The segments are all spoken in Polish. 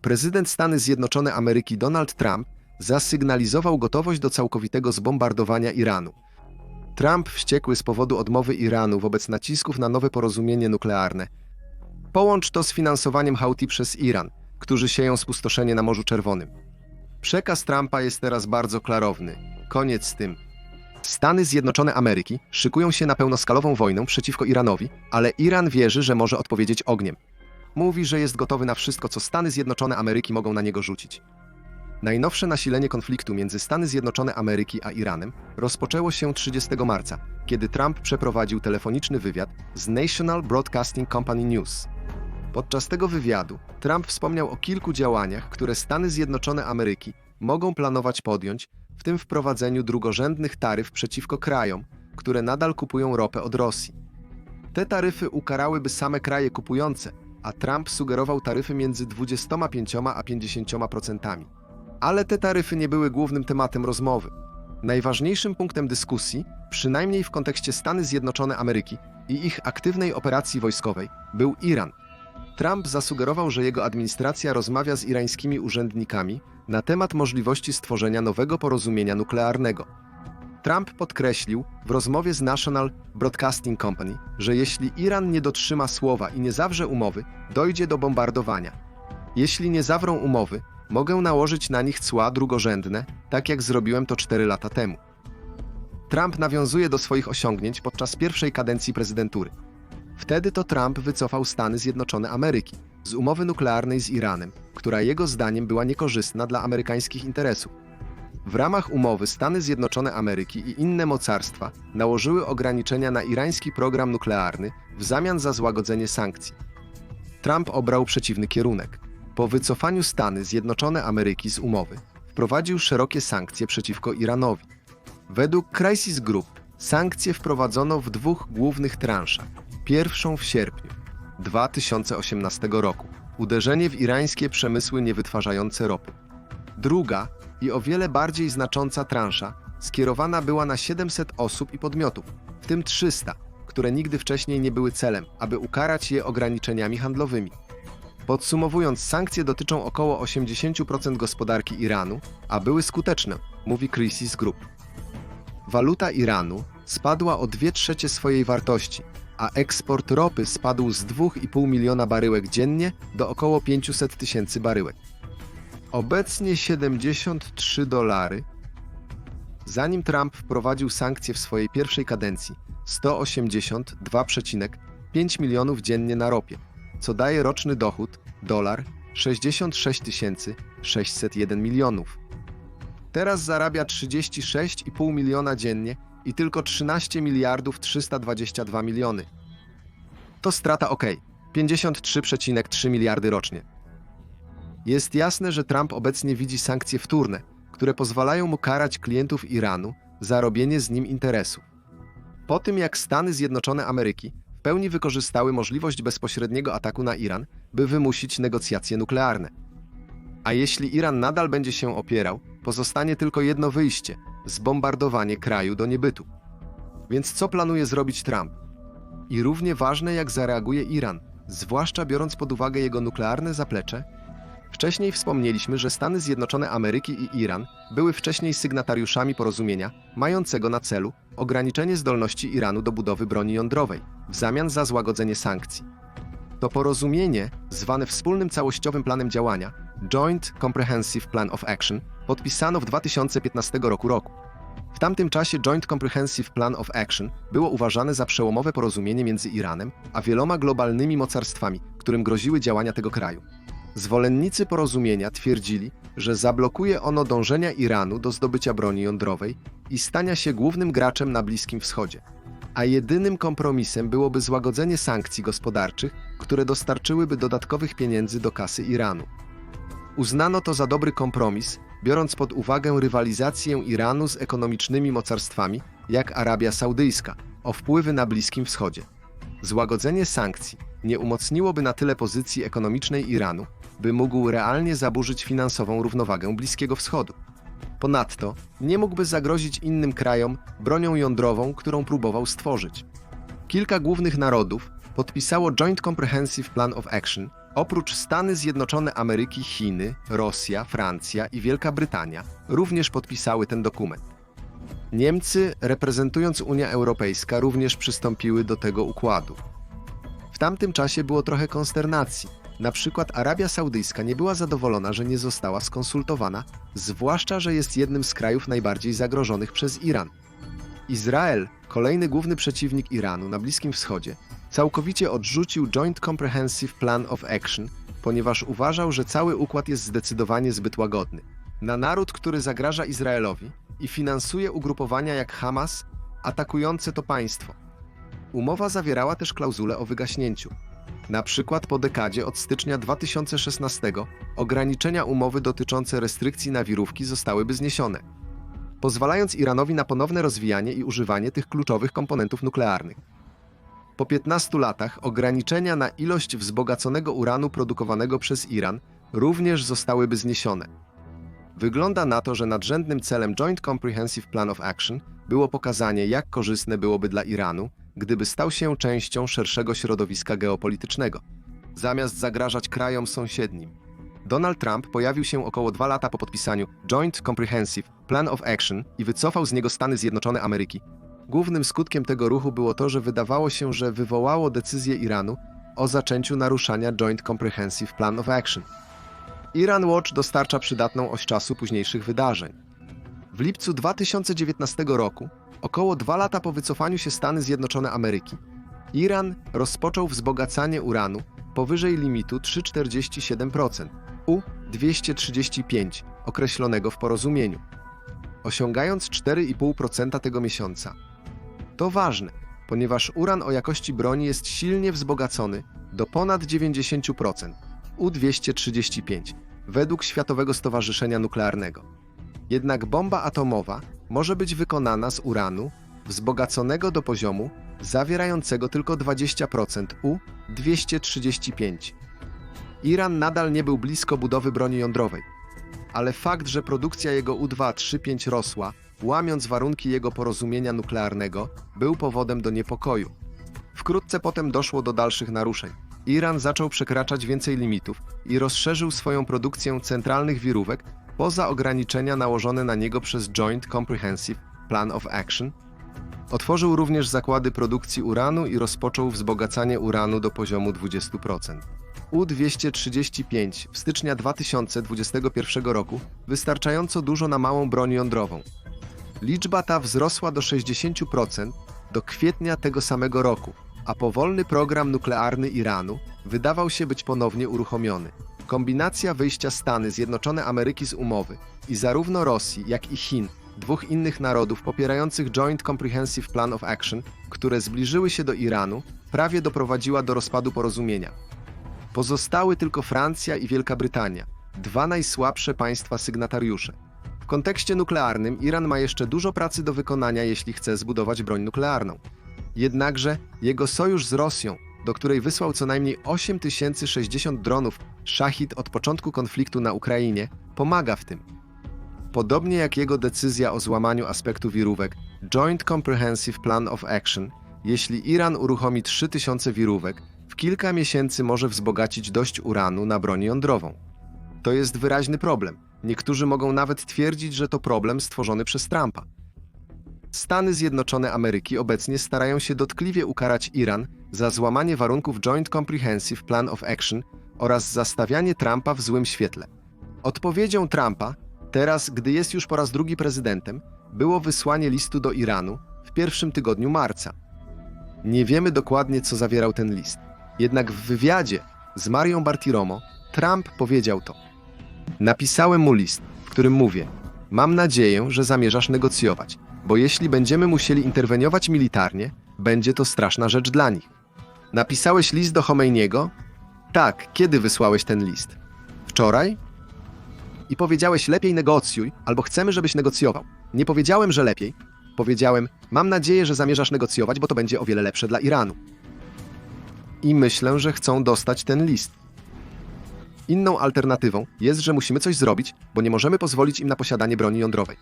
prezydent Stany Zjednoczone Ameryki Donald Trump zasygnalizował gotowość do całkowitego zbombardowania Iranu. Trump wściekły z powodu odmowy Iranu wobec nacisków na nowe porozumienie nuklearne. Połącz to z finansowaniem Houthi przez Iran, którzy sieją spustoszenie na Morzu Czerwonym. Przekaz Trumpa jest teraz bardzo klarowny. Koniec z tym. Stany Zjednoczone Ameryki szykują się na pełnoskalową wojnę przeciwko Iranowi, ale Iran wierzy, że może odpowiedzieć ogniem. Mówi, że jest gotowy na wszystko, co Stany Zjednoczone Ameryki mogą na niego rzucić. Najnowsze nasilenie konfliktu między Stany Zjednoczone Ameryki a Iranem rozpoczęło się 30 marca, kiedy Trump przeprowadził telefoniczny wywiad z National Broadcasting Company News. Podczas tego wywiadu Trump wspomniał o kilku działaniach, które Stany Zjednoczone Ameryki mogą planować podjąć, w tym wprowadzeniu drugorzędnych taryf przeciwko krajom, które nadal kupują ropę od Rosji. Te taryfy ukarałyby same kraje kupujące, a Trump sugerował taryfy między 25 a 50%. Ale te taryfy nie były głównym tematem rozmowy. Najważniejszym punktem dyskusji, przynajmniej w kontekście Stany Zjednoczone Ameryki i ich aktywnej operacji wojskowej, był Iran. Trump zasugerował, że jego administracja rozmawia z irańskimi urzędnikami na temat możliwości stworzenia nowego porozumienia nuklearnego. Trump podkreślił w rozmowie z National Broadcasting Company, że jeśli Iran nie dotrzyma słowa i nie zawrze umowy, dojdzie do bombardowania. Jeśli nie zawrą umowy, mogę nałożyć na nich cła drugorzędne, tak jak zrobiłem to 4 lata temu. Trump nawiązuje do swoich osiągnięć podczas pierwszej kadencji prezydentury. Wtedy to Trump wycofał Stany Zjednoczone Ameryki z umowy nuklearnej z Iranem, która jego zdaniem była niekorzystna dla amerykańskich interesów. W ramach umowy Stany Zjednoczone Ameryki i inne mocarstwa nałożyły ograniczenia na irański program nuklearny w zamian za złagodzenie sankcji. Trump obrał przeciwny kierunek. Po wycofaniu Stany Zjednoczone Ameryki z umowy wprowadził szerokie sankcje przeciwko Iranowi. Według Crisis Group sankcje wprowadzono w dwóch głównych transzach. Pierwszą w sierpniu 2018 roku uderzenie w irańskie przemysły niewytwarzające ropy. Druga i o wiele bardziej znacząca transza skierowana była na 700 osób i podmiotów, w tym 300, które nigdy wcześniej nie były celem, aby ukarać je ograniczeniami handlowymi. Podsumowując, sankcje dotyczą około 80% gospodarki Iranu, a były skuteczne, mówi Crisis Group. Waluta Iranu spadła o 2 trzecie swojej wartości, a eksport ropy spadł z 2,5 miliona baryłek dziennie do około 500 tysięcy baryłek. Obecnie 73 dolary. Zanim Trump wprowadził sankcje w swojej pierwszej kadencji, 182,5 milionów dziennie na ropie, co daje roczny dochód dolar 66 601 milionów. Teraz zarabia 36,5 miliona dziennie i tylko 13 miliardów 322 miliony. To strata ok, 53,3 miliardy rocznie. Jest jasne, że Trump obecnie widzi sankcje wtórne, które pozwalają mu karać klientów Iranu za robienie z nim interesów. Po tym jak Stany Zjednoczone Ameryki w pełni wykorzystały możliwość bezpośredniego ataku na Iran, by wymusić negocjacje nuklearne. A jeśli Iran nadal będzie się opierał, pozostanie tylko jedno wyjście zbombardowanie kraju do niebytu. Więc co planuje zrobić Trump? I równie ważne, jak zareaguje Iran, zwłaszcza biorąc pod uwagę jego nuklearne zaplecze? Wcześniej wspomnieliśmy, że Stany Zjednoczone Ameryki i Iran były wcześniej sygnatariuszami porozumienia mającego na celu ograniczenie zdolności Iranu do budowy broni jądrowej w zamian za złagodzenie sankcji. To porozumienie, zwane wspólnym całościowym planem działania Joint Comprehensive Plan of Action, podpisano w 2015 roku. roku. W tamtym czasie Joint Comprehensive Plan of Action było uważane za przełomowe porozumienie między Iranem a wieloma globalnymi mocarstwami, którym groziły działania tego kraju. Zwolennicy porozumienia twierdzili, że zablokuje ono dążenia Iranu do zdobycia broni jądrowej i stania się głównym graczem na Bliskim Wschodzie. A jedynym kompromisem byłoby złagodzenie sankcji gospodarczych, które dostarczyłyby dodatkowych pieniędzy do kasy Iranu. Uznano to za dobry kompromis, biorąc pod uwagę rywalizację Iranu z ekonomicznymi mocarstwami, jak Arabia Saudyjska, o wpływy na Bliskim Wschodzie. Złagodzenie sankcji nie umocniłoby na tyle pozycji ekonomicznej Iranu, by mógł realnie zaburzyć finansową równowagę Bliskiego Wschodu. Ponadto nie mógłby zagrozić innym krajom bronią jądrową, którą próbował stworzyć. Kilka głównych narodów podpisało Joint Comprehensive Plan of Action Oprócz Stany Zjednoczone Ameryki, Chiny, Rosja, Francja i Wielka Brytania również podpisały ten dokument. Niemcy, reprezentując Unia Europejska, również przystąpiły do tego układu. Tamtym czasie było trochę konsternacji. Na przykład Arabia Saudyjska nie była zadowolona, że nie została skonsultowana, zwłaszcza, że jest jednym z krajów najbardziej zagrożonych przez Iran. Izrael, kolejny główny przeciwnik Iranu na Bliskim Wschodzie, całkowicie odrzucił Joint Comprehensive Plan of Action, ponieważ uważał, że cały układ jest zdecydowanie zbyt łagodny. Na naród, który zagraża Izraelowi i finansuje ugrupowania jak Hamas, atakujące to państwo. Umowa zawierała też klauzulę o wygaśnięciu. Na przykład po dekadzie od stycznia 2016 ograniczenia umowy dotyczące restrykcji na wirówki zostałyby zniesione, pozwalając Iranowi na ponowne rozwijanie i używanie tych kluczowych komponentów nuklearnych. Po 15 latach ograniczenia na ilość wzbogaconego uranu produkowanego przez Iran również zostałyby zniesione. Wygląda na to, że nadrzędnym celem Joint Comprehensive Plan of Action było pokazanie, jak korzystne byłoby dla Iranu, gdyby stał się częścią szerszego środowiska geopolitycznego, zamiast zagrażać krajom sąsiednim. Donald Trump pojawił się około dwa lata po podpisaniu Joint Comprehensive Plan of Action i wycofał z niego Stany Zjednoczone Ameryki. Głównym skutkiem tego ruchu było to, że wydawało się, że wywołało decyzję Iranu o zaczęciu naruszania Joint Comprehensive Plan of Action. Iran Watch dostarcza przydatną oś czasu późniejszych wydarzeń. W lipcu 2019 roku, około dwa lata po wycofaniu się Stany Zjednoczone Ameryki, Iran rozpoczął wzbogacanie uranu powyżej limitu 3,47% U-235 określonego w porozumieniu, osiągając 4,5% tego miesiąca. To ważne, ponieważ uran o jakości broni jest silnie wzbogacony do ponad 90%. U-235 według Światowego Stowarzyszenia Nuklearnego. Jednak bomba atomowa może być wykonana z uranu wzbogaconego do poziomu zawierającego tylko 20% U-235. Iran nadal nie był blisko budowy broni jądrowej, ale fakt, że produkcja jego U-235 rosła, łamiąc warunki jego porozumienia nuklearnego, był powodem do niepokoju. Wkrótce potem doszło do dalszych naruszeń. Iran zaczął przekraczać więcej limitów i rozszerzył swoją produkcję centralnych wirówek poza ograniczenia nałożone na niego przez Joint Comprehensive Plan of Action. Otworzył również zakłady produkcji uranu i rozpoczął wzbogacanie uranu do poziomu 20%. U-235 w stycznia 2021 roku wystarczająco dużo na małą broń jądrową. Liczba ta wzrosła do 60% do kwietnia tego samego roku, a powolny program nuklearny Iranu wydawał się być ponownie uruchomiony. Kombinacja wyjścia Stany Zjednoczone Ameryki z umowy i zarówno Rosji, jak i Chin, dwóch innych narodów popierających Joint Comprehensive Plan of Action, które zbliżyły się do Iranu, prawie doprowadziła do rozpadu porozumienia. Pozostały tylko Francja i Wielka Brytania, dwa najsłabsze państwa sygnatariusze. W kontekście nuklearnym Iran ma jeszcze dużo pracy do wykonania, jeśli chce zbudować broń nuklearną. Jednakże jego sojusz z Rosją, do której wysłał co najmniej 8060 dronów Shahid od początku konfliktu na Ukrainie, pomaga w tym. Podobnie jak jego decyzja o złamaniu aspektu wirówek Joint Comprehensive Plan of Action, jeśli Iran uruchomi 3000 wirówek, w kilka miesięcy może wzbogacić dość uranu na broń jądrową. To jest wyraźny problem. Niektórzy mogą nawet twierdzić, że to problem stworzony przez Trumpa. Stany Zjednoczone Ameryki obecnie starają się dotkliwie ukarać Iran za złamanie warunków Joint Comprehensive Plan of Action oraz za stawianie Trumpa w złym świetle. Odpowiedzią Trumpa, teraz gdy jest już po raz drugi prezydentem, było wysłanie listu do Iranu w pierwszym tygodniu marca. Nie wiemy dokładnie, co zawierał ten list. Jednak w wywiadzie z Marią Bartiromo Trump powiedział to. Napisałem mu list, w którym mówię: Mam nadzieję, że zamierzasz negocjować, bo jeśli będziemy musieli interweniować militarnie, będzie to straszna rzecz dla nich. Napisałeś list do Chomeiniego? Tak, kiedy wysłałeś ten list? Wczoraj? I powiedziałeś lepiej negocjuj, albo chcemy, żebyś negocjował. Nie powiedziałem, że lepiej. Powiedziałem, mam nadzieję, że zamierzasz negocjować, bo to będzie o wiele lepsze dla Iranu. I myślę, że chcą dostać ten list. Inną alternatywą jest, że musimy coś zrobić, bo nie możemy pozwolić im na posiadanie broni jądrowej.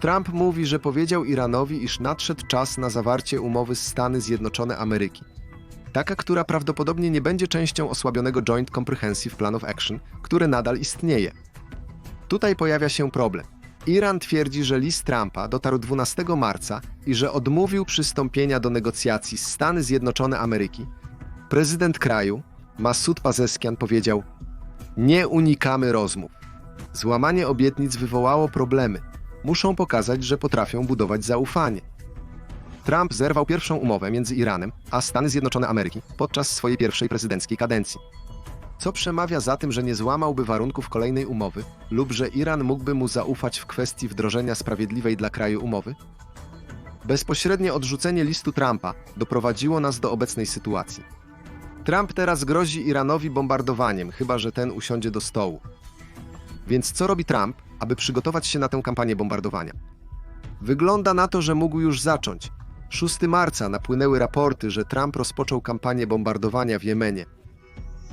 Trump mówi, że powiedział Iranowi, iż nadszedł czas na zawarcie umowy z Stany Zjednoczone Ameryki. Taka, która prawdopodobnie nie będzie częścią osłabionego Joint Comprehensive Plan of Action, który nadal istnieje. Tutaj pojawia się problem. Iran twierdzi, że list Trumpa dotarł 12 marca i że odmówił przystąpienia do negocjacji z Stany Zjednoczone Ameryki. Prezydent kraju, Masud Pazeskian, powiedział: Nie unikamy rozmów. Złamanie obietnic wywołało problemy. Muszą pokazać, że potrafią budować zaufanie. Trump zerwał pierwszą umowę między Iranem a Stany Zjednoczone Ameryki podczas swojej pierwszej prezydenckiej kadencji. Co przemawia za tym, że nie złamałby warunków kolejnej umowy lub że Iran mógłby mu zaufać w kwestii wdrożenia sprawiedliwej dla kraju umowy? Bezpośrednie odrzucenie listu Trumpa doprowadziło nas do obecnej sytuacji. Trump teraz grozi Iranowi bombardowaniem, chyba że ten usiądzie do stołu. Więc co robi Trump, aby przygotować się na tę kampanię bombardowania? Wygląda na to, że mógł już zacząć. 6 marca napłynęły raporty, że Trump rozpoczął kampanię bombardowania w Jemenie.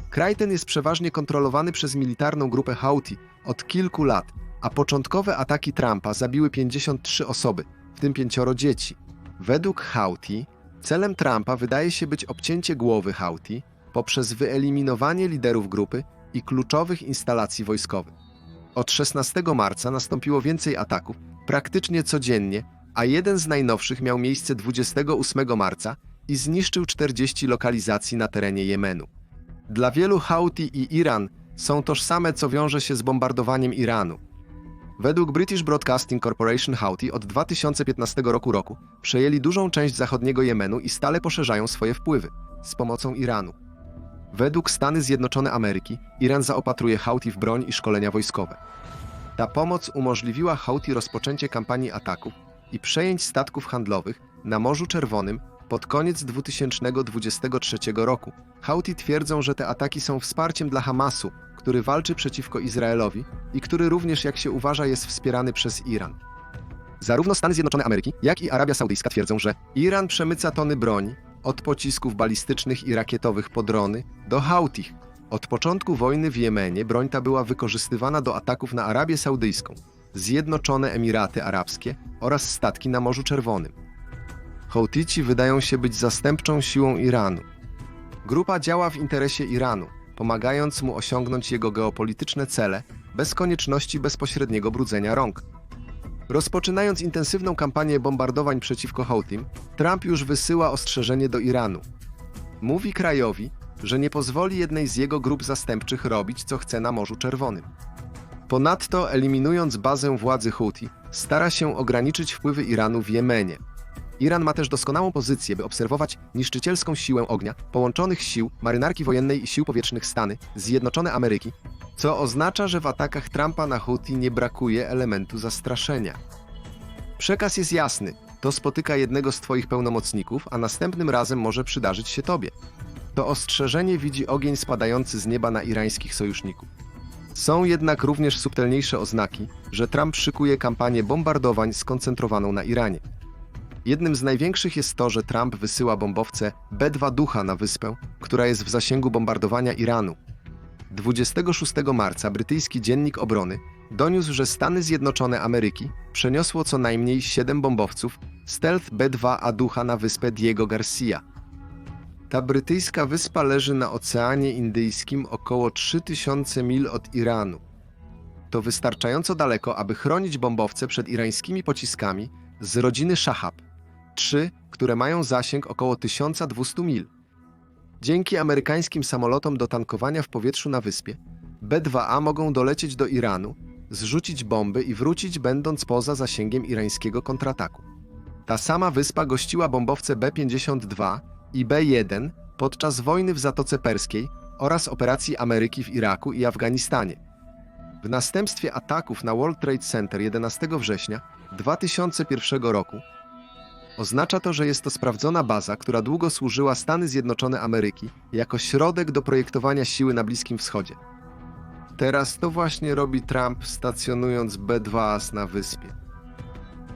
Kraj ten jest przeważnie kontrolowany przez militarną grupę Houthi od kilku lat, a początkowe ataki Trumpa zabiły 53 osoby, w tym pięcioro dzieci. Według Houthi celem Trumpa wydaje się być obcięcie głowy Houthi poprzez wyeliminowanie liderów grupy i kluczowych instalacji wojskowych. Od 16 marca nastąpiło więcej ataków, praktycznie codziennie, a jeden z najnowszych miał miejsce 28 marca i zniszczył 40 lokalizacji na terenie Jemenu. Dla wielu Houthi i Iran są tożsame, co wiąże się z bombardowaniem Iranu. Według British Broadcasting Corporation Houthi od 2015 roku roku przejęli dużą część zachodniego Jemenu i stale poszerzają swoje wpływy z pomocą Iranu. Według Stany Zjednoczone Ameryki Iran zaopatruje Houthi w broń i szkolenia wojskowe. Ta pomoc umożliwiła Houthi rozpoczęcie kampanii ataków i przejęć statków handlowych na Morzu Czerwonym pod koniec 2023 roku. Houthi twierdzą, że te ataki są wsparciem dla Hamasu, który walczy przeciwko Izraelowi i który również, jak się uważa, jest wspierany przez Iran. Zarówno Stany Zjednoczone Ameryki, jak i Arabia Saudyjska twierdzą, że Iran przemyca tony broni, od pocisków balistycznych i rakietowych po drony do Hautich. Od początku wojny w Jemenie broń ta była wykorzystywana do ataków na Arabię Saudyjską, Zjednoczone Emiraty Arabskie oraz statki na Morzu Czerwonym. Houtyci wydają się być zastępczą siłą Iranu. Grupa działa w interesie Iranu, pomagając mu osiągnąć jego geopolityczne cele bez konieczności bezpośredniego brudzenia rąk. Rozpoczynając intensywną kampanię bombardowań przeciwko Houthim, Trump już wysyła ostrzeżenie do Iranu. Mówi krajowi, że nie pozwoli jednej z jego grup zastępczych robić, co chce na Morzu Czerwonym. Ponadto, eliminując bazę władzy Houthi, stara się ograniczyć wpływy Iranu w Jemenie. Iran ma też doskonałą pozycję, by obserwować niszczycielską siłę ognia połączonych sił marynarki wojennej i sił powietrznych Stany, Zjednoczone Ameryki, co oznacza, że w atakach Trumpa na Houthi nie brakuje elementu zastraszenia. Przekaz jest jasny. To spotyka jednego z Twoich pełnomocników, a następnym razem może przydarzyć się Tobie. To ostrzeżenie widzi ogień spadający z nieba na irańskich sojuszników. Są jednak również subtelniejsze oznaki, że Trump szykuje kampanię bombardowań skoncentrowaną na Iranie. Jednym z największych jest to, że Trump wysyła bombowce B-2 Ducha na wyspę, która jest w zasięgu bombardowania Iranu. 26 marca brytyjski Dziennik Obrony doniósł, że Stany Zjednoczone Ameryki przeniosło co najmniej 7 bombowców Stealth B-2 Aducha na wyspę Diego Garcia. Ta brytyjska wyspa leży na Oceanie Indyjskim około 3000 mil od Iranu. To wystarczająco daleko, aby chronić bombowce przed irańskimi pociskami z rodziny Shahab, trzy, które mają zasięg około 1200 mil. Dzięki amerykańskim samolotom do tankowania w powietrzu na wyspie, B-2A mogą dolecieć do Iranu, zrzucić bomby i wrócić, będąc poza zasięgiem irańskiego kontrataku. Ta sama wyspa gościła bombowce B-52 i B-1 podczas wojny w Zatoce Perskiej oraz operacji Ameryki w Iraku i Afganistanie. W następstwie ataków na World Trade Center 11 września 2001 roku Oznacza to, że jest to sprawdzona baza, która długo służyła Stany Zjednoczone Ameryki jako środek do projektowania siły na Bliskim Wschodzie. Teraz to właśnie robi Trump, stacjonując B-2AS na wyspie.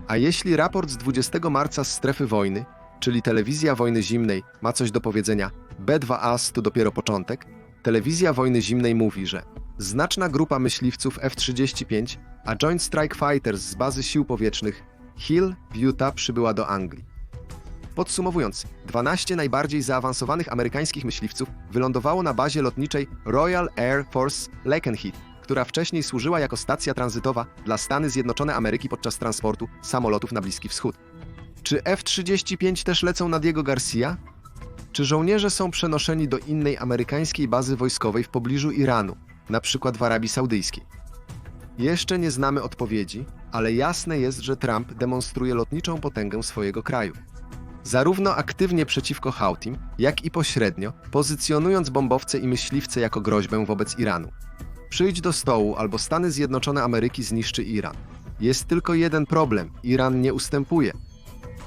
A jeśli raport z 20 marca z strefy wojny, czyli telewizja wojny zimnej, ma coś do powiedzenia, B-2AS to dopiero początek, telewizja wojny zimnej mówi, że znaczna grupa myśliwców F-35, a Joint Strike Fighters z bazy sił powietrznych Hill w Utah przybyła do Anglii. Podsumowując, 12 najbardziej zaawansowanych amerykańskich myśliwców wylądowało na bazie lotniczej Royal Air Force Lakenheath, która wcześniej służyła jako stacja tranzytowa dla Stany Zjednoczone Ameryki podczas transportu samolotów na Bliski Wschód. Czy F-35 też lecą na Diego Garcia? Czy żołnierze są przenoszeni do innej amerykańskiej bazy wojskowej w pobliżu Iranu, na przykład w Arabii Saudyjskiej? Jeszcze nie znamy odpowiedzi, ale jasne jest, że Trump demonstruje lotniczą potęgę swojego kraju. Zarówno aktywnie przeciwko Houthim, jak i pośrednio, pozycjonując bombowce i myśliwce jako groźbę wobec Iranu. Przyjdź do stołu, albo Stany Zjednoczone Ameryki zniszczy Iran. Jest tylko jeden problem: Iran nie ustępuje.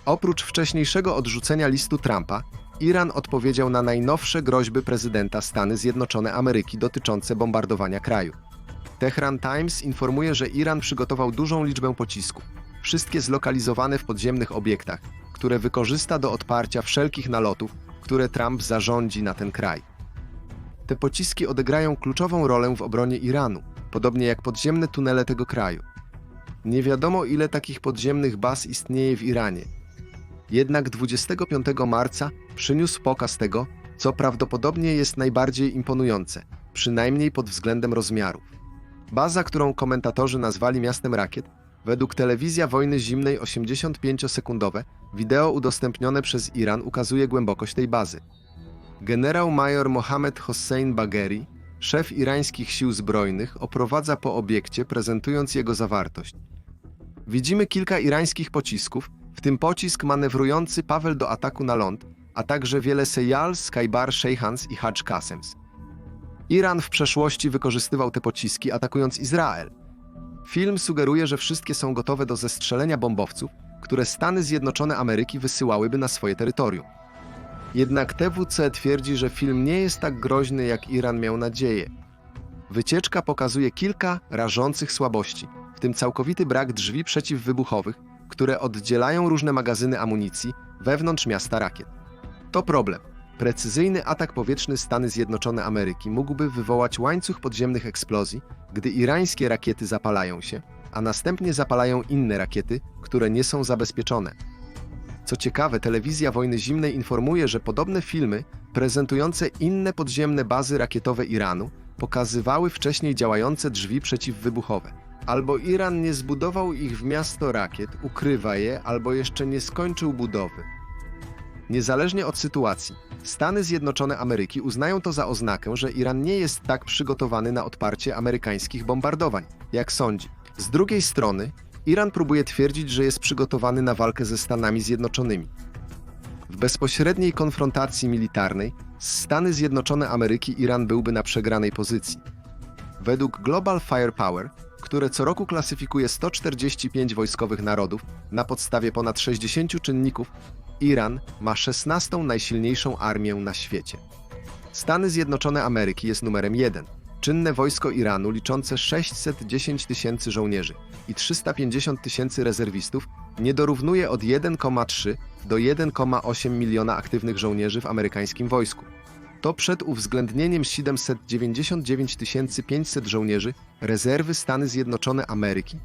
Oprócz wcześniejszego odrzucenia listu Trumpa, Iran odpowiedział na najnowsze groźby prezydenta Stany Zjednoczone Ameryki dotyczące bombardowania kraju. Tehran Times informuje, że Iran przygotował dużą liczbę pocisków, wszystkie zlokalizowane w podziemnych obiektach, które wykorzysta do odparcia wszelkich nalotów, które Trump zarządzi na ten kraj. Te pociski odegrają kluczową rolę w obronie Iranu, podobnie jak podziemne tunele tego kraju. Nie wiadomo, ile takich podziemnych baz istnieje w Iranie. Jednak 25 marca przyniósł pokaz tego, co prawdopodobnie jest najbardziej imponujące, przynajmniej pod względem rozmiarów. Baza, którą komentatorzy nazwali miastem rakiet, według telewizja wojny zimnej 85-sekundowe wideo udostępnione przez Iran ukazuje głębokość tej bazy. Generał major Mohammed Hossein Bagheri, szef irańskich sił zbrojnych, oprowadza po obiekcie, prezentując jego zawartość. Widzimy kilka irańskich pocisków, w tym pocisk manewrujący Paweł do ataku na ląd, a także wiele Seyal, Skybar, Sheikhans i Hajj Qasems. Iran w przeszłości wykorzystywał te pociski, atakując Izrael. Film sugeruje, że wszystkie są gotowe do zestrzelenia bombowców, które Stany Zjednoczone Ameryki wysyłałyby na swoje terytorium. Jednak TWC twierdzi, że film nie jest tak groźny, jak Iran miał nadzieję. Wycieczka pokazuje kilka rażących słabości, w tym całkowity brak drzwi przeciwwybuchowych, które oddzielają różne magazyny amunicji wewnątrz miasta rakiet. To problem. Precyzyjny atak powietrzny Stany Zjednoczone Ameryki mógłby wywołać łańcuch podziemnych eksplozji, gdy irańskie rakiety zapalają się, a następnie zapalają inne rakiety, które nie są zabezpieczone. Co ciekawe, telewizja wojny zimnej informuje, że podobne filmy prezentujące inne podziemne bazy rakietowe Iranu pokazywały wcześniej działające drzwi przeciwwybuchowe. Albo Iran nie zbudował ich w miasto rakiet, ukrywa je, albo jeszcze nie skończył budowy. Niezależnie od sytuacji, Stany Zjednoczone Ameryki uznają to za oznakę, że Iran nie jest tak przygotowany na odparcie amerykańskich bombardowań, jak sądzi. Z drugiej strony, Iran próbuje twierdzić, że jest przygotowany na walkę ze Stanami Zjednoczonymi. W bezpośredniej konfrontacji militarnej Stany Zjednoczone Ameryki Iran byłby na przegranej pozycji. Według Global Firepower, które co roku klasyfikuje 145 wojskowych narodów na podstawie ponad 60 czynników, Iran ma 16 najsilniejszą armię na świecie. Stany Zjednoczone Ameryki jest numerem 1. Czynne wojsko Iranu liczące 610 tysięcy żołnierzy i 350 tysięcy rezerwistów nie dorównuje od 1,3 do 1,8 miliona aktywnych żołnierzy w amerykańskim wojsku. To przed uwzględnieniem 799 500 żołnierzy rezerwy Stany Zjednoczone Ameryki.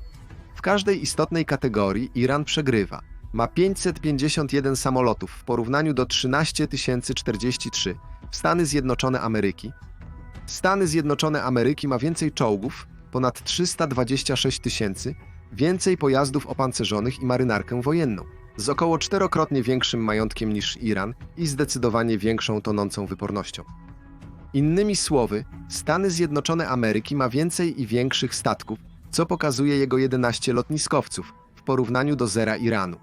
W każdej istotnej kategorii Iran przegrywa. Ma 551 samolotów w porównaniu do 13 043 w Stany Zjednoczone Ameryki. Stany Zjednoczone Ameryki ma więcej czołgów, ponad 326 tysięcy, więcej pojazdów opancerzonych i marynarkę wojenną z około czterokrotnie większym majątkiem niż Iran i zdecydowanie większą tonącą wypornością. Innymi słowy, Stany Zjednoczone Ameryki ma więcej i większych statków, co pokazuje jego 11 lotniskowców w porównaniu do zera Iranu.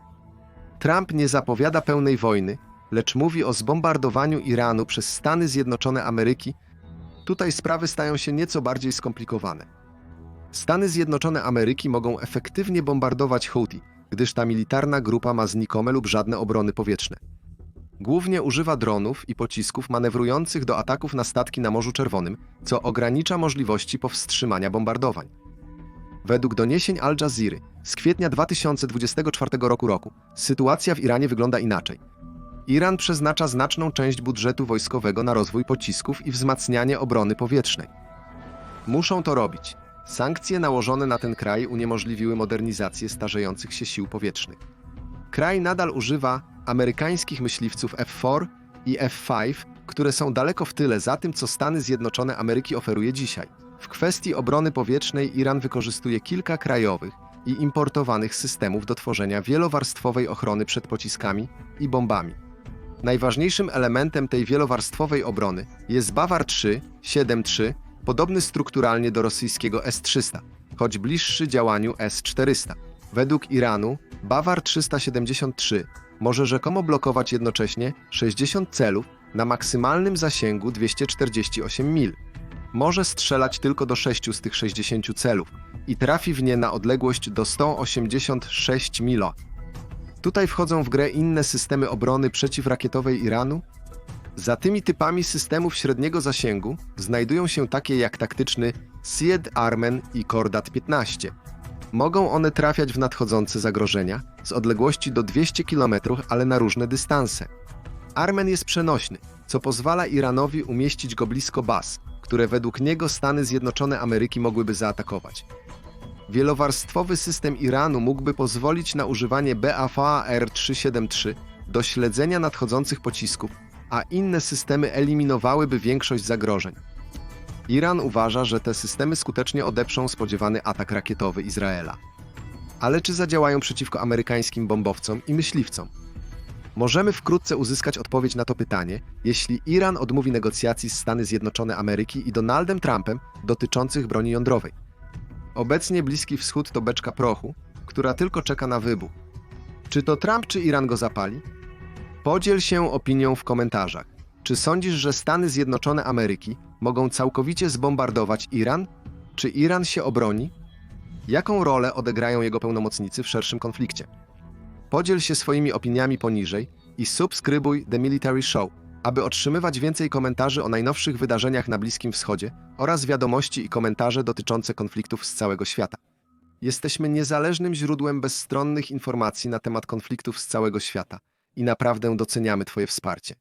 Trump nie zapowiada pełnej wojny, lecz mówi o zbombardowaniu Iranu przez Stany Zjednoczone Ameryki. Tutaj sprawy stają się nieco bardziej skomplikowane. Stany Zjednoczone Ameryki mogą efektywnie bombardować Houthi, gdyż ta militarna grupa ma znikome lub żadne obrony powietrzne. Głównie używa dronów i pocisków manewrujących do ataków na statki na Morzu Czerwonym, co ogranicza możliwości powstrzymania bombardowań. Według doniesień Al Jazeera z kwietnia 2024 roku, roku sytuacja w Iranie wygląda inaczej. Iran przeznacza znaczną część budżetu wojskowego na rozwój pocisków i wzmacnianie obrony powietrznej. Muszą to robić. Sankcje nałożone na ten kraj uniemożliwiły modernizację starzejących się sił powietrznych. Kraj nadal używa amerykańskich myśliwców F-4 i F-5, które są daleko w tyle za tym, co Stany Zjednoczone Ameryki oferuje dzisiaj. W kwestii obrony powietrznej Iran wykorzystuje kilka krajowych i importowanych systemów do tworzenia wielowarstwowej ochrony przed pociskami i bombami. Najważniejszym elementem tej wielowarstwowej obrony jest Bawar 3 7.3, podobny strukturalnie do rosyjskiego S-300, choć bliższy działaniu S-400. Według Iranu Bawar 373 może rzekomo blokować jednocześnie 60 celów na maksymalnym zasięgu 248 mil. Może strzelać tylko do 6 z tych 60 celów i trafi w nie na odległość do 186 milo. Tutaj wchodzą w grę inne systemy obrony przeciwrakietowej Iranu. Za tymi typami systemów średniego zasięgu znajdują się takie jak taktyczny Sied Armen i Kordat 15. Mogą one trafiać w nadchodzące zagrożenia z odległości do 200 km, ale na różne dystanse. Armen jest przenośny, co pozwala Iranowi umieścić go blisko baz, które według niego Stany Zjednoczone Ameryki mogłyby zaatakować. Wielowarstwowy system Iranu mógłby pozwolić na używanie BAFA-R373 do śledzenia nadchodzących pocisków, a inne systemy eliminowałyby większość zagrożeń. Iran uważa, że te systemy skutecznie odeprzą spodziewany atak rakietowy Izraela. Ale czy zadziałają przeciwko amerykańskim bombowcom i myśliwcom? Możemy wkrótce uzyskać odpowiedź na to pytanie, jeśli Iran odmówi negocjacji z Stany Zjednoczone Ameryki i Donaldem Trumpem dotyczących broni jądrowej. Obecnie Bliski Wschód to beczka prochu, która tylko czeka na wybuch. Czy to Trump czy Iran go zapali? Podziel się opinią w komentarzach. Czy sądzisz, że Stany Zjednoczone Ameryki mogą całkowicie zbombardować Iran? Czy Iran się obroni? Jaką rolę odegrają jego pełnomocnicy w szerszym konflikcie? Podziel się swoimi opiniami poniżej i subskrybuj The Military Show, aby otrzymywać więcej komentarzy o najnowszych wydarzeniach na Bliskim Wschodzie oraz wiadomości i komentarze dotyczące konfliktów z całego świata. Jesteśmy niezależnym źródłem bezstronnych informacji na temat konfliktów z całego świata i naprawdę doceniamy Twoje wsparcie.